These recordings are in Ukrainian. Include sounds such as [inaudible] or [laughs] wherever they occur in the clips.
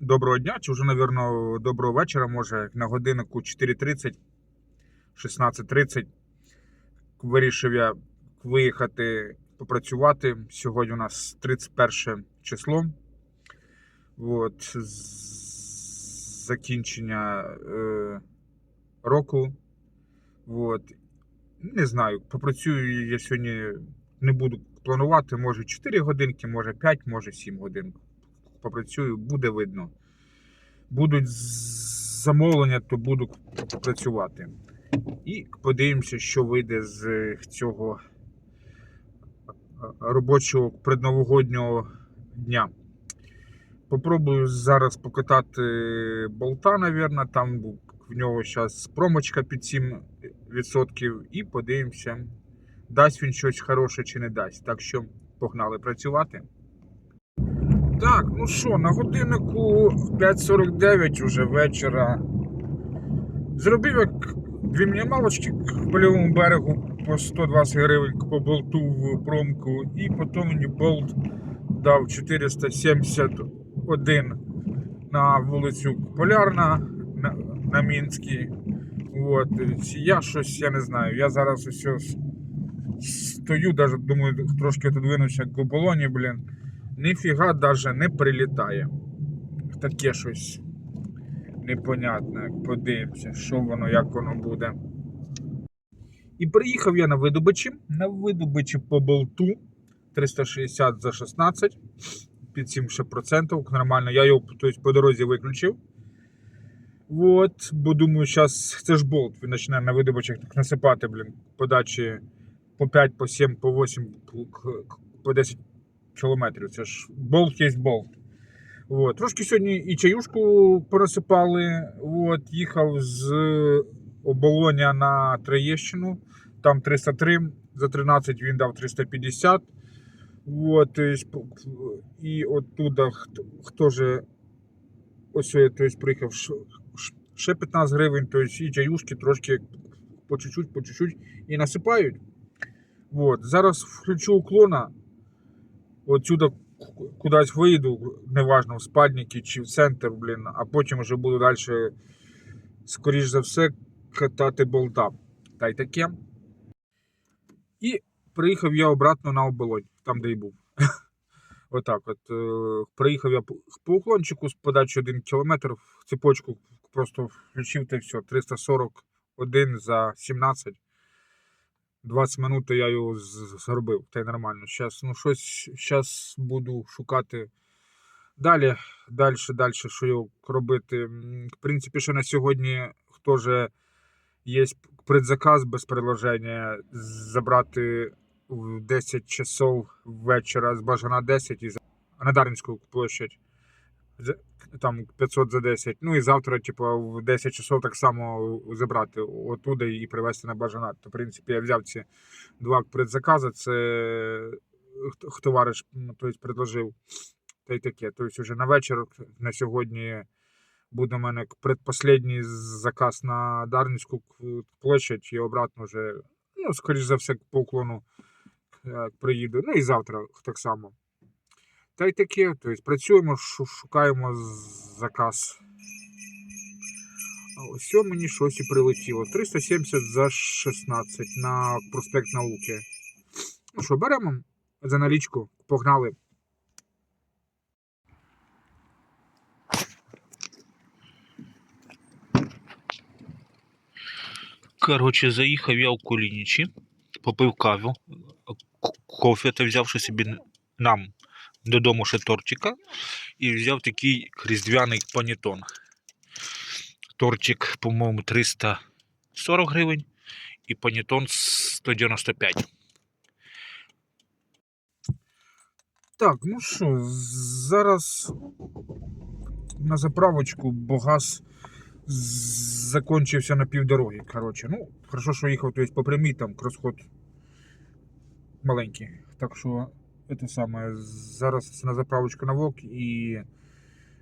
Доброго дня, чи вже, напевно, доброго вечора, може, на годиннику 4.30, 16.30. Вирішив я виїхати попрацювати. Сьогодні у нас 31 число. От, закінчення е, року. От. Не знаю, попрацюю я сьогодні не буду планувати, може 4 годинки, може 5, може 7 годин. Попрацюю, буде видно. Будуть замовлення, то буду працювати. І подивимося, що вийде з цього робочого предновогоднього дня. Попробую зараз покатати болта, напевно. Там в нього зараз промочка під 7%. І подивимося, дасть він щось хороше чи не дасть. Так що погнали працювати. Так, ну що, на годиннику 5.49 уже вечора. Зробив як дві мінімалочки к польовому берегу по 120 гривень по болту в промку, і потім мені болт дав 471 на вулицю Полярна на, на Мінській. От. Я щось, я не знаю. Я зараз ось стою, даже думаю, трошки отодвинуся як в оболоні, блін. Ніфіга даже не прилітає. Таке щось непонятне. Подивимося, що воно, як воно буде. І приїхав я на видобичі. На видобичі по болту 360 за 16 під 7%. Нормально. Я його тобто, по дорозі виключив. От, бо думаю, зараз це ж болт. Він почне на видобичах насипати, блін, подачі по 5, по 7, по 8, по- по 10 кілометрів. Це ж болт є болт. От. Трошки сьогодні і чаюшку порозсипали. От. Їхав з оболоня на Троєщину. Там 303, за 13 він дав 350. От, і оттуда хто, хто же ось я то есть, приїхав ще 15 гривень, то есть, і чаюшки трошки по чуть-чуть, по чуть-чуть і насипають. От. Зараз включу уклона. Отсюда кудись вийду, неважно, в спальники чи в центр, блін, а потім вже буду далі, скоріш за все, катати болта. Та й таке. І приїхав я обратно на оболонь, там, де й був. [laughs] Отак от. е, Приїхав я по уклончику з подачі 1 км, в цепочку просто включив та все. 341 за 17. 20 минут я його зробив, та й нормально. Щас, ну щось зараз буду шукати далі, далі, далі, що його робити. В принципі, ще на сьогодні хто же є предзаказ без приложення, забрати в 10 часов вечора з Бажана 10 і на Дарницьку площадь. Там 500 за 10. Ну і завтра, типу, в 10 часов так само забрати отуда і привезти на Бажанат. То, в принципі, я взяв ці два предзакази. Це товариш м, тобто, предложив. Та й таке. Тобто, вже на вечір на сьогодні буде у мене предпоследній заказ на Дарницьку площадь і обратно вже, ну, скоріш за все, по уклону е, приїду. Ну і завтра так само. Та й таке, тобто працюємо, шукаємо заказ. Ось мені щось і прилетіло. 370 за 16 на проспект науки. Ну що, беремо за налічку, погнали. Коротше, заїхав я в Кулінічі, попив каву, кофе та взявши собі нам додому ще тортика і взяв такий різдвяний панітон. Тортик, по-моєму, 340 гривень і панітон 195. Так, ну що, зараз на заправочку, бо газ закончився на півдороги. Коротше, ну, хорошо, що їхав, тобто по прямій там кросход маленький. Так що, це саме, зараз на заправочку на ВОК і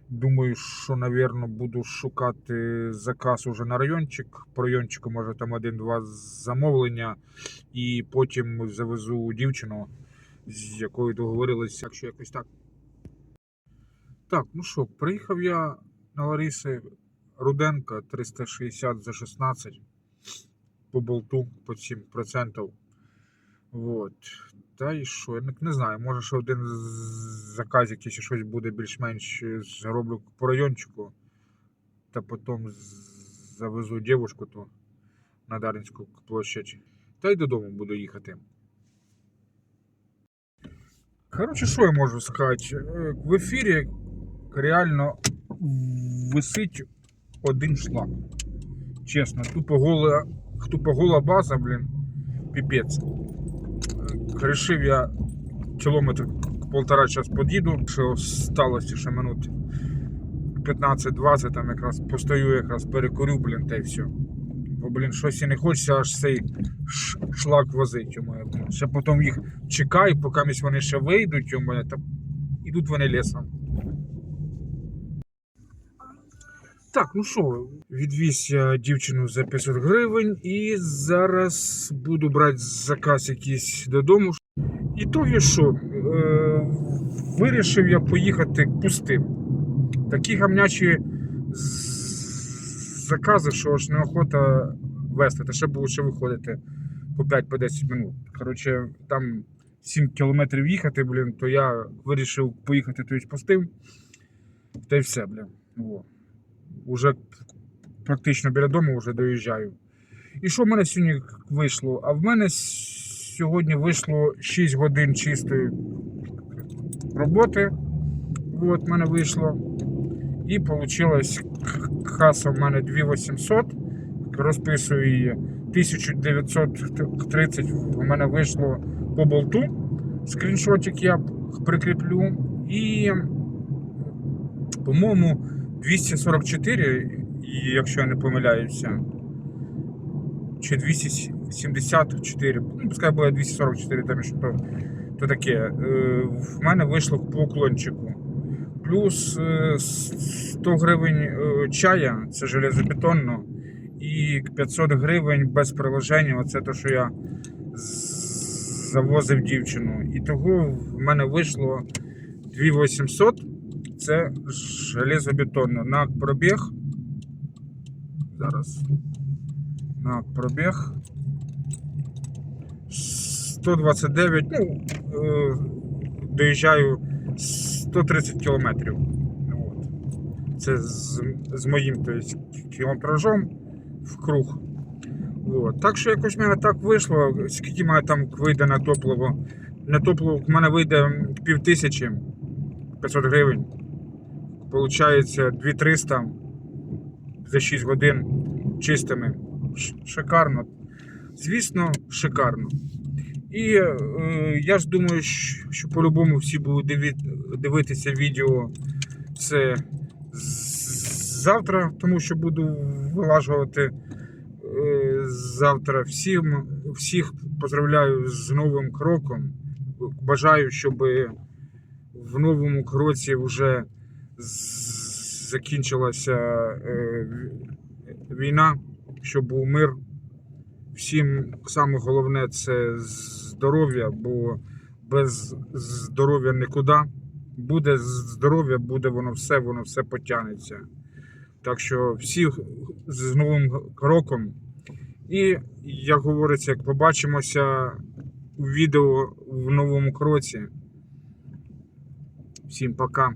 думаю, що, напевно, буду шукати заказ уже на райончик. По райончику, може, там один-два замовлення, і потім завезу дівчину з якою договорилися, так що якось так. Так, ну що, приїхав я на Лариси Руденка 360 за 16 по болту по 7%. Вот. Та і що, не, знаю, може ще один з- заказ якийсь щось буде більш-менш е, зроблю по райончику, та потім завезу дівчинку ту на Дарницьку площадь. Та й додому буду їхати. Коротше, що я можу сказати? Е, В ефірі реально висить один шлак. Чесно, тупо гола, тупо гола база, блін, піпець. Рішив я кілометр полтора час під'їду, що сталося ще минут 15-20, там якраз постою, якраз перекурю, блін, та й все. Бо, блін, щось і не хочеться аж цей шлак возить, йому. блін. Ще потім їх чекаю, поки вони ще вийдуть, йому, та ідуть вони лісом. Так, ну що, відвіз я дівчину за 500 гривень і зараз буду брати заказ якийсь додому. І то є що, е, вирішив я поїхати пустим. Такі гамнячі закази, що аж неохота вести, та ще було ще виходити по 5-10 минут. Коротше, там 7 кілометрів їхати, блін, то я вирішив поїхати тобто, пустим. Та й все, блін. Во. Уже практично біля дому вже доїжджаю. І що в мене сьогодні вийшло? А в мене сьогодні вийшло 6 годин чистої роботи. От в мене вийшло. І вийшло каса в мене 2800. Розписую її. 1930 в мене вийшло по болту. Скріншотик я прикріплю. І, по-моєму, 244, якщо я не помиляюся, чи 274, ну, пускай буде 244, там що то, то таке. Е, В мене вийшло по уклончику. Плюс е, 100 гривень е, чая, це железобетонно, і 500 гривень без приложення, оце те, що я завозив дівчину. І того в мене вийшло 2800 це железобетонно. На пробіг. Зараз. На пробіг. 129. Ну, е, доїжджаю 130 кілометрів. Це з, з моїм то есть, кілометражом в круг. От. Так що якось в мене так вийшло. Скільки мене там вийде на топливо? На топливо в мене вийде пів тисячі 500 гривень. Получається 2300 за 6 годин чистими. Шикарно. Звісно, шикарно. І е, я ж думаю, що, по-любому всі будуть дивитися відео це завтра, тому що буду вилажувати е, завтра всім. Всіх поздравляю з новим кроком. Бажаю, щоб в новому кроці вже закінчилася е, війна, щоб був мир. Всім саме головне це здоров'я, бо без здоров'я нікуди. Буде здоров'я, буде воно все, воно все потягнеться. Так що всіх з новим роком. І, як говориться, як побачимося у відео в новому кроці. Всім пока.